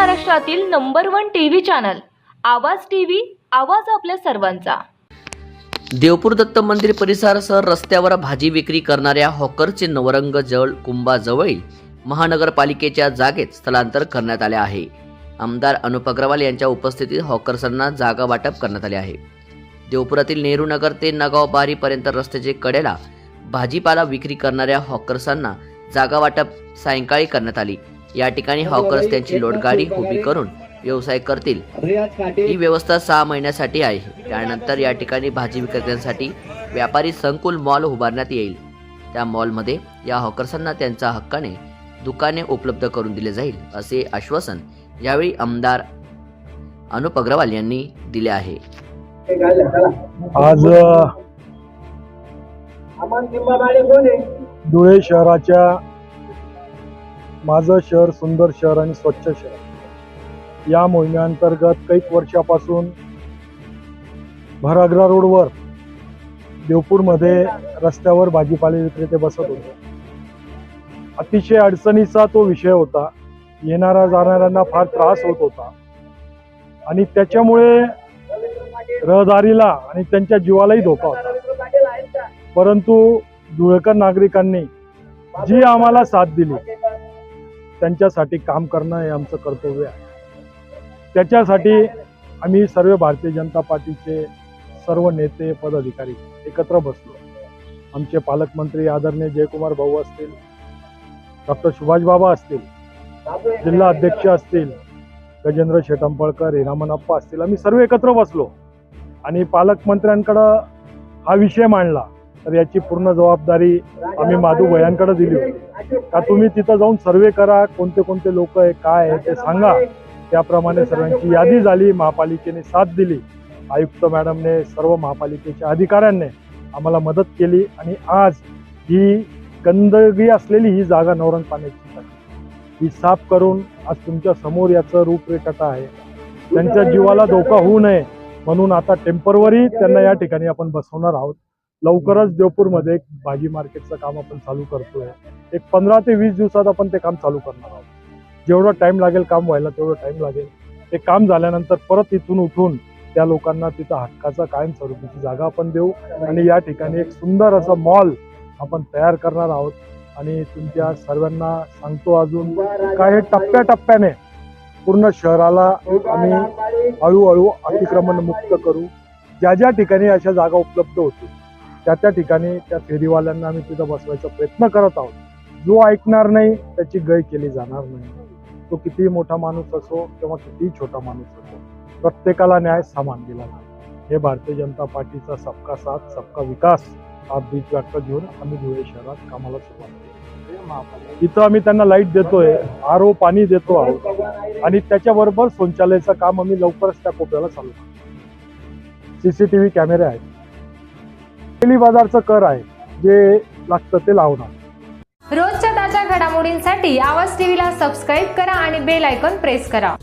महाराष्ट्रातील number one T V channel Awaaz T V Awaaz आपल्या सर्वांचा. देवपूर दत्त मंदिर परिसरासह रस्त्यावर भाजी विक्री करणाऱ्या हॉकरचे नवरंग जळ कुंभाजवळील महानगरपालिकेच्या जागेत स्थलांतर करण्यात आले आहे. आमदार अनुप अग्रवाल यांच्या उपस्थितीत हॉकर्सांना जागा वाटप करण्यात आले आहे. देवपुरातील नेहरू नगर ते नगाव बारीपर्यंत रस्त्याचे कडेला भाजीपाला विक्री करणाऱ्या हॉकर्सांना जागा वाटप सायंकाळी करण्यात आली. या ठिकाणी हॉकर्स त्यांची लोटगाडी उभी करून व्यवसाय करतील. ही व्यवस्था सहा महिन्यासाठी आहे. त्यानंतर या ठिकाणी भाजी विक्रेत्यांसाठी व्यापारी संकुल मॉल उभारण्यात येईल. त्या मॉलमध्ये या हॉकर्सांना त्यांच्या हक्काने दुकाने उपलब्ध करून दिले जाईल असे आश्वासन यावेळी आमदार अनुप अग्रवाल यांनी दिले आहे. आज धुळे शहराच्या माझं शहर सुंदर शहर आणि स्वच्छ शहर. या मोहिमेअंतर्गत कैक वर्षापासून भराग्रा रोडवर देवपूरमध्ये रस्त्यावर भाजीपाले विक्रेते बसत होते. अतिशय अडचणीचा तो विषय होता. येणाऱ्या जाणाऱ्यांना फार त्रास होत होता. आणि त्याच्यामुळे रहदारीला आणि त्यांच्या जीवालाही धोका होता. परंतु धुळेकर नागरिकांनी जी आम्हाला साथ दिली त्यांच्यासाठी काम करणं हे आमचं कर्तव्य आहे. त्याच्यासाठी आम्ही सर्व भारतीय जनता पार्टीचे सर्व नेते पदाधिकारी एकत्र बसलो. आमचे पालकमंत्री आदरणीय जयकुमार भाऊ असतील डॉक्टर सुभाष बाबा असतील जिल्हा अध्यक्ष असतील गजेंद्र शेटंपळकर हिरामनप्पा असतील आम्ही सर्व एकत्र बसलो. आणि पालकमंत्र्यांकडं हा विषय मांडला तर याची पूर्ण जबाबदारी आम्ही माधू भयांकडे दिली होती. का तुम्ही तिथं जाऊन सर्वे करा कोणते कोणते लोक आहे काय आहे ते सांगा. त्याप्रमाणे सर्वांची यादी झाली महापालिकेने साथ दिली. आयुक्त मॅडमने सर्व महापालिकेच्या अधिकाऱ्यांनी आम्हाला मदत केली आणि आज ही गंदगी असलेली ही जागा नवरंग पाण्याची ही साफ करून आज तुमच्यासमोर याचं रूपरेखा आहे. त्यांच्या जीवाला धोका होऊ नये म्हणून आता टेम्परवरी त्यांना या ठिकाणी आपण बसवणार आहोत. लवकरच देवपूरमध्ये एक भाजी मार्केटचं काम आपण चालू करतोय. एक पंधरा ते वीस दिवसात आपण ते काम चालू करणार आहोत. जेवढं टाइम लागेल काम व्हायला तेवढं टाइम लागेल. ते काम झाल्यानंतर परत इथून उठून त्या लोकांना तिथं हक्काचा कायम स्वरूपीची जागा आपण देऊ आणि या ठिकाणी एक सुंदर असं मॉल आपण तयार करणार आहोत. आणि तुमच्या सर्वांना सांगतो अजून काय टप्प्याटप्प्याने पूर्ण शहराला आम्ही हळूहळू अतिक्रमण मुक्त करू. ज्या ज्या ठिकाणी अशा जागा उपलब्ध होतील त्या त्या ठिकाणी त्या फेरीवाल्यांना आम्ही तिथं बसवायचा प्रयत्न करत आहोत. जो ऐकणार नाही त्याची गय केली जाणार नाही. तो कितीही मोठा माणूस असो किंवा कितीही छोटा माणूस असो प्रत्येकाला न्याय समान दिला जातो हे भारतीय जनता पार्टीचा सबका साथ सबका विकास हा बीज वाक्य घेऊन आम्ही धुळे शहरात कामाला सुरुवात केली. इथं आम्ही त्यांना लाइट देतोय आर ओ पाणी देतो आहोत आणि त्याच्याबरोबर शौचालयाचं काम आम्ही लवकरच त्या कोपऱ्याला चालू करू सीसीटीव्ही कॅमेरे आहेत. डेली बाजारचं कर आहे जे लागतं ते लावणार. रोजच्या ताज्या घडामोडींसाठी आवाज टीव्हीला सबस्क्राईब करा आणि बेल आयकॉन प्रेस करा.